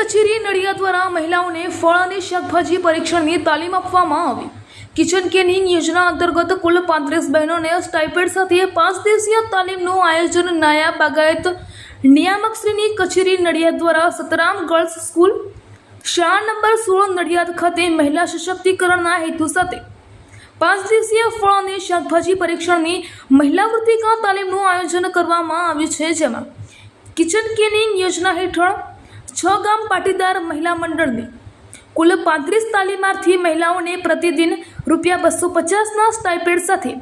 કચેરી નડિયા દ્વારા મહિલાઓને ફળ અને શાકભાજી પરીક્ષણની તાલીમ આપવામાં આવી. કિચન કેનિંગ યોજના અંતર્ગત કુલ પાંત્રીસ બહેનોને સ્ટાઇપેડ સાથે પાંચ દિવસીય તાલીમનું આયોજન નાયબ બાગાયત નિયામક શ્રેણી કચેરી નડિયાદ દ્વારા સતરામ ગર્લ્સ સ્કૂલ, શાળા નંબર સોળ નડિયાદ ખાતે મહિલા સશક્તિકરણના હેતુ સાથે પાંચ દિવસીય ફળ અને શાકભાજી પરીક્ષણની મહિલા વૃત્તિકા તાલીમનું આયોજન કરવામાં આવ્યું છે જેમાં કિચન કેનિંગ યોજના હેઠળ છ ગામ પાટીદાર મહિલા મંડળની કુલ પાંત્રીસ તાલીમાર્થી મહિલાઓને પ્રતિદિન રૂપિયા બસો પચાસના સ્ટાઇપેડ સાથે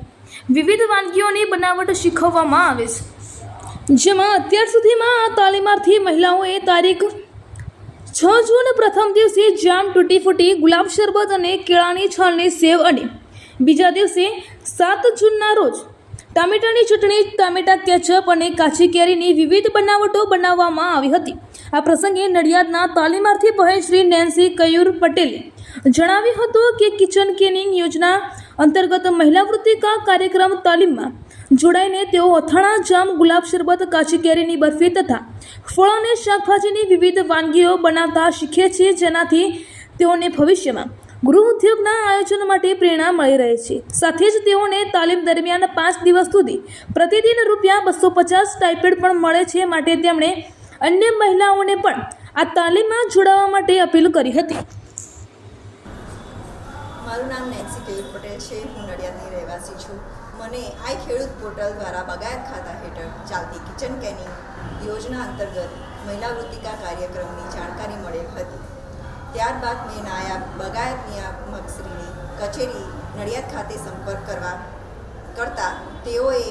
વિવિધ વાનગીઓની બનાવટ શીખવવામાં આવે છે. જેમાં અત્યાર સુધીમાં આ તાલીમાર્થી મહિલાઓએ તારીખ છ જૂન પ્રથમ દિવસે જામ તૂટી ફૂટી ગુલાબ શરબત અને કેળાની છાલની સેવ અને બીજા દિવસે સાત જૂનના રોજ ટામેટાની ચટણી, ટામેટા કેચઅપ અને કાચી કેરીની વિવિધ બનાવટો બનાવવામાં આવી હતી. આ પ્રસંગે નડિયાદના તાલીમાર્થી પહેલ શ્રી નેન્સી કયુર પટેલે જણાવ્યું હતું કે કિચન કેનિંગ યોજના અંતર્ગત મહિલા વૃત્તિકા કાર્યક્રમ તાલીમમાં જોડાઈને તેઓ અથાણા, જામ, ગુલાબ શરબત, કાચી કેરીની બરફી તથા ફળ અને શાકભાજીની વિવિધ વાનગીઓ બનાવતા શીખે છે જેનાથી તેઓને ભવિષ્યમાં ગૃહ ઉદ્યોગના આયોજન માટે પ્રેરણા મળી રહે છે. સાથે જ તેઓને તાલીમ દરમિયાન પાંચ દિવસ સુધી પ્રતિદિન રૂપિયા બસો પચાસ ટાઇપેડ પણ મળે છે માટે તેમણે અન્ય મહિલાઓને પણ આ તાલીમમાં જોડાવા માટે અપીલ કરી હતી. મારું નામ નેન્સી કેયુર પટેલ છે. હું નડિયાદની રહેવાસી છું. મને આઈ ખેડૂત પોર્ટલ દ્વારા બગાયત ખાતા હેઠળ ચાલતી કિચન કેનિંગ યોજના અંતર્ગત મહિલા વૃત્તિકા કાર્યક્રમની જાણકારી ત્યારબાદ મેં નાયબ બગાયત નિયામકશ્રીની કચેરી નડિયાદ ખાતે સંપર્ક કરવા કરતાં તેઓએ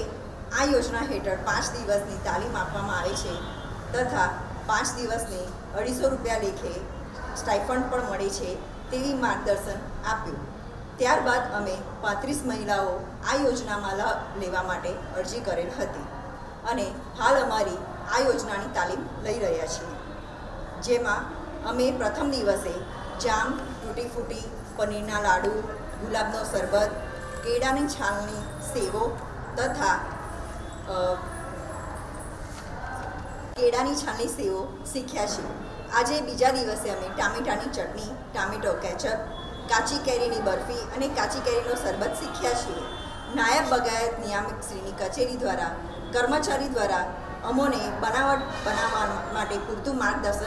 આ યોજના હેઠળ પાંચ દિવસની તાલીમ આપવામાં આવે છે તથા પાંચ દિવસની અઢીસો રૂપિયા લેખે સ્ટાઇફંડ પણ મળે છે તેવી માર્ગદર્શન આપ્યું. ત્યારબાદ અમે પાંત્રીસ મહિલાઓ આ યોજનામાં લાભ લેવા માટે અરજી કરેલ હતી અને હાલ અમારી આ યોજનાની તાલીમ લઈ રહ્યા છીએ, જેમાં અમે પ્રથમ દિવસે જામ તૂટી ફૂટી પનીરના લાડુ, ગુલાબનો શરબત, કેળાની છાલની સેવો તથા કેળાની છાલની સેવો શીખ્યા છે આજે બીજા દિવસે અમે ટામેટાની ચટણી, ટામેટો કેચઅપ, કાચી કેરીની બરફી અને કાચી કેરીનો શરબત શીખ્યા છીએ. નાયબ બગાયત નિયામક શ્રીની કચેરી દ્વારા, કર્મચારી દ્વારા અમોને બનાવટ બનાવવા માટે પૂરતું માર્ગદર્શન